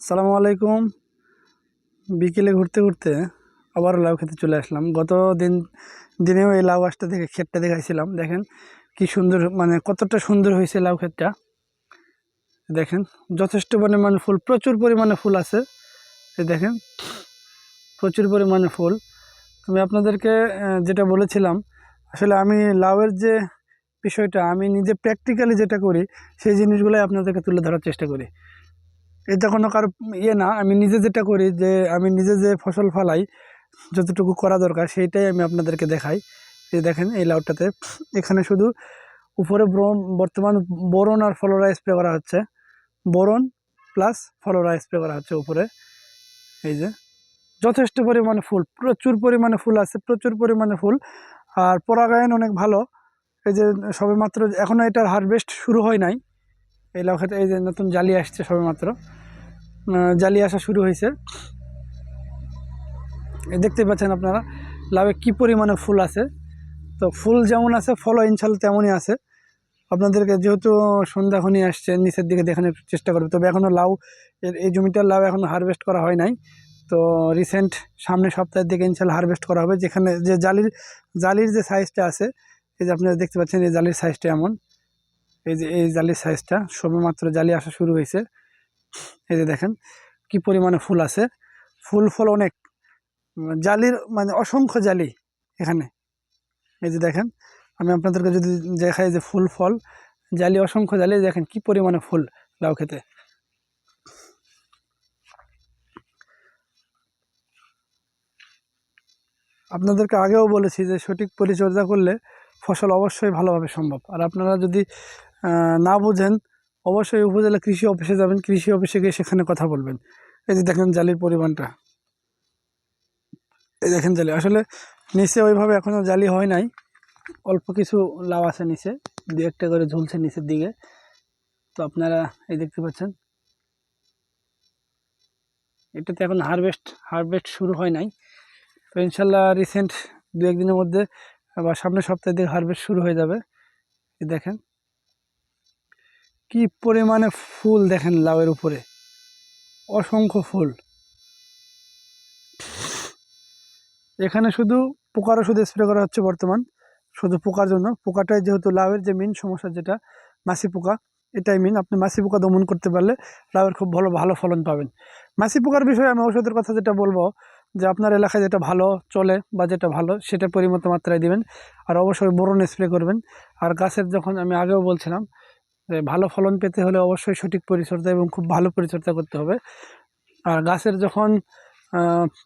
সালামু আলাইকুম। বিকেলে ঘুরতে ঘুরতে আবার লাউ খেতে চলে আসলাম। গত দিন, দিনেও এই লাউ গাছটা দেখে, ক্ষেতটা দেখাইছিলাম। দেখেন কি সুন্দর মানে কতটা সুন্দর হয়েছে লাউ ক্ষেতটা। দেখেন, যথেষ্ট পরিমাণে ফুল, প্রচুর পরিমাণে ফুল আছে। দেখেন, প্রচুর পরিমাণে ফুল। আমি আপনাদেরকে যেটা বলেছিলাম, আসলে আমি লাউয়ের যে বিষয়টা, আমি নিজে প্র্যাকটিক্যালি যেটা করি, সেই জিনিসগুলোই আপনাদেরকে তুলে ধরার চেষ্টা করি। এটা কোনো কারও ইয়ে না। আমি নিজে যেটা করি যে, আমি নিজে যে ফসল ফলাই, যতটুকু করা দরকার সেইটাই আমি আপনাদেরকে দেখাই। এই দেখেন এই লাউটাতে। এখানে শুধু উপরে বর্তমান বোরন আর ফলোরা স্প্রে করা হচ্ছে। বোরন প্লাস ফলোরা স্প্রে করা হচ্ছে উপরে। এই যে। যথেষ্ট পরিমাণে ফুল, প্রচুর পরিমাণে ফুল আছে, প্রচুর পরিমাণে ফুল। আর পরাগায়ন অনেক ভালো। এই যে সবেমাত্র এখনও এটার হারভেস্ট শুরু হয় নাই। এই লাউ এই যে নতুন জালি আসছে সবেমাত্র। জালি আসা শুরু হয়েছে। দেখতে পাচ্ছেন আপনারা লাভে কি পরিমাণে ফুল আছে। তো ফুল যেমন আছে, ফলও ইনশাল্লাহ তেমনই আছে। আপনাদেরকে যেহেতু সন্ধ্যা খনি আসছে, নিচের দিকে দেখানোর চেষ্টা করবে। তবে এখনও লাউ এই জমিটার লাউ এখনও হারভেস্ট করা হয় নাই। তো রিসেন্ট সামনের সপ্তাহের দিকে ইনশাল হারভেস্ট করা হবে। যেখানে যে জালির জালির যে সাইজটা আছে, এই যে আপনারা দেখতে পাচ্ছেন, এই জালির সাইজটা এমন। এই যে, এই জালির সাইজটা সবেমাত্র জালি আসা শুরু হয়েছে। এই যে দেখেন, কি পরিমাণে ফুল আছে। ফুল ফল অনেক। জালির মানে অসংখ্য জালি এখানে। এই যে দেখেন, আমি আপনাদেরকে যদি দেখাই যে ফুল ফল, জালি, অসংখ্য জালি, দেখেন কি পরিমাণে ফুল লাউ খেতে। আপনাদেরকে আগেও বলেছি যে সঠিক পরিচর্যা করলে ফসল অবশ্যই ভালোভাবে সম্ভব। আর আপনারা যদি না বুঝেন অবশ্যই উপজেলা কৃষি অফিসে যাবেন, কৃষি অফিসে গিয়ে সেখানে কথা বলবেন। এই যে দেখেন জালির পরিমাণটা। এই দেখেন জালি। আসলে নিচে ওইভাবে এখনও জালি হয় নাই। অল্প কিছু লাভ আছে নিচে, দু একটা করে ঝুলছে নিচের দিকে। তো আপনারা এই দেখতে পাচ্ছেন। এটাতে এখন হারভেস্ট হারভেস্ট শুরু হয় নাই। তো ইনশাল্লাহ রিসেন্ট দু একদিনের মধ্যে বা সামনের সপ্তাহে দিকে হারভেস্ট শুরু হয়ে যাবে। দেখেন। কি পরিমাণে ফুল দেখেন লাউয়ের উপরে? অসংখ্য ফুল। এখানে শুধু পোকার ওষুধ স্প্রে করা হচ্ছে বর্তমান। শুধু পোকার জন্য। পোকাটাই যেহেতু লাউয়ের যে মেন সমস্যা যেটা মাছি পোকা, এটাই মেন আপনি মাছি পোকা দমন করতে পারলে লাউয়ের খুব ভালো ভালো ফলন পাবেন। মাছি পোকার বিষয়ে আমি ওষুধের কথা যেটা বলব, যে আপনার এলাকায় যেটা ভালো চলে বা যেটা ভালো সেটা পরিমতো মাত্রায় দিবেন। আর অবশ্যই বোরন স্প্রে করবেন। আর গাছের যখন আমি আগেও বলছিলাম ভালো ফলন পেতে হলে অবশ্যই সঠিক পরিচর্যা এবং খুব ভালো পরিচর্যা করতে হবে। আর গাছের যখন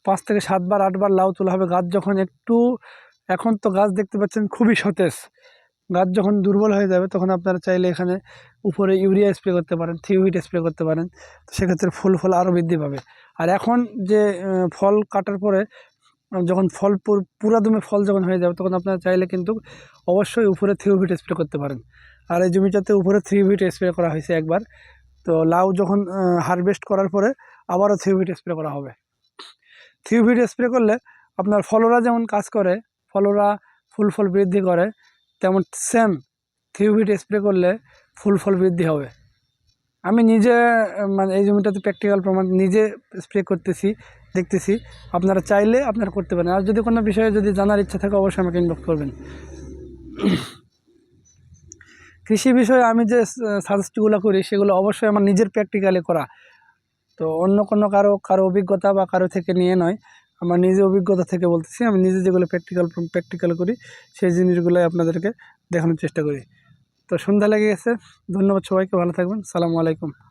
পাঁচ থেকে সাতবার আটবার লাউ তোলা হবে, গাছ যখন একটু, এখন তো গাছ দেখতে পাচ্ছেন খুবই সতেজ। গাছ যখন দুর্বল হয়ে যাবে, তখন আপনারা চাইলে এখানে উপরে ইউরিয়া স্প্রে করতে পারেন থিওহিট স্প্রে করতে পারেন। তো সেক্ষেত্রে ফুল ফল আরও বৃদ্ধি পাবে। আর এখন যে ফল কাটার পরে, যখন ফল পুর- পুরাদমে ফল যখন হয়ে যাবে, তখন আপনারা চাইলে কিন্তু অবশ্যই উপরে থিওভিট স্প্রে করতে পারেন। আর এই জমিটাতে উপরে থ্রিভিট স্প্রে করা হয়েছে একবার। তো লাউ যখন হারভেস্ট করার পরে আবারও থিওভিট স্প্রে করা হবে। থিওভিট স্প্রে করলে আপনার ফলরা যেমন কাজ করে, ফলরা ফুল ফল বৃদ্ধি করে, তেমন সেম থিওভিট স্প্রে করলে ফুল ফল বৃদ্ধি হবে। আমি নিজে মানে এই জমিটাতে প্র্যাকটিক্যাল প্রমাণ নিজে স্প্রে করতেছি, দেখতেছি। আপনারা চাইলে আপনারা করতে পারেন। আর যদি কোনো বিষয়ে যদি জানার ইচ্ছা থাকে, অবশ্যই আমাকে ইনবক্স করবেন। কৃষি বিষয়ে আমি যে সাজেস্টগুলো করি, সেগুলো অবশ্যই আমার নিজের প্র্যাকটিক্যালে করা। তো অন্য কোনো কারও কারও অভিজ্ঞতা বা কারও থেকে নিয়ে নয়। আমার নিজে অভিজ্ঞতা থেকে বলতেছি, আমি নিজে যেগুলো প্র্যাকটিক্যাল প্র্যাকটিক্যাল করি, সেই জিনিসগুলোই আপনাদেরকে দেখানোর চেষ্টা করি। তো সন্ধ্যা লেগে গেছে, ধন্যবাদ সবাইকে, ভালো থাকবেন, সালামু আলাইকুম।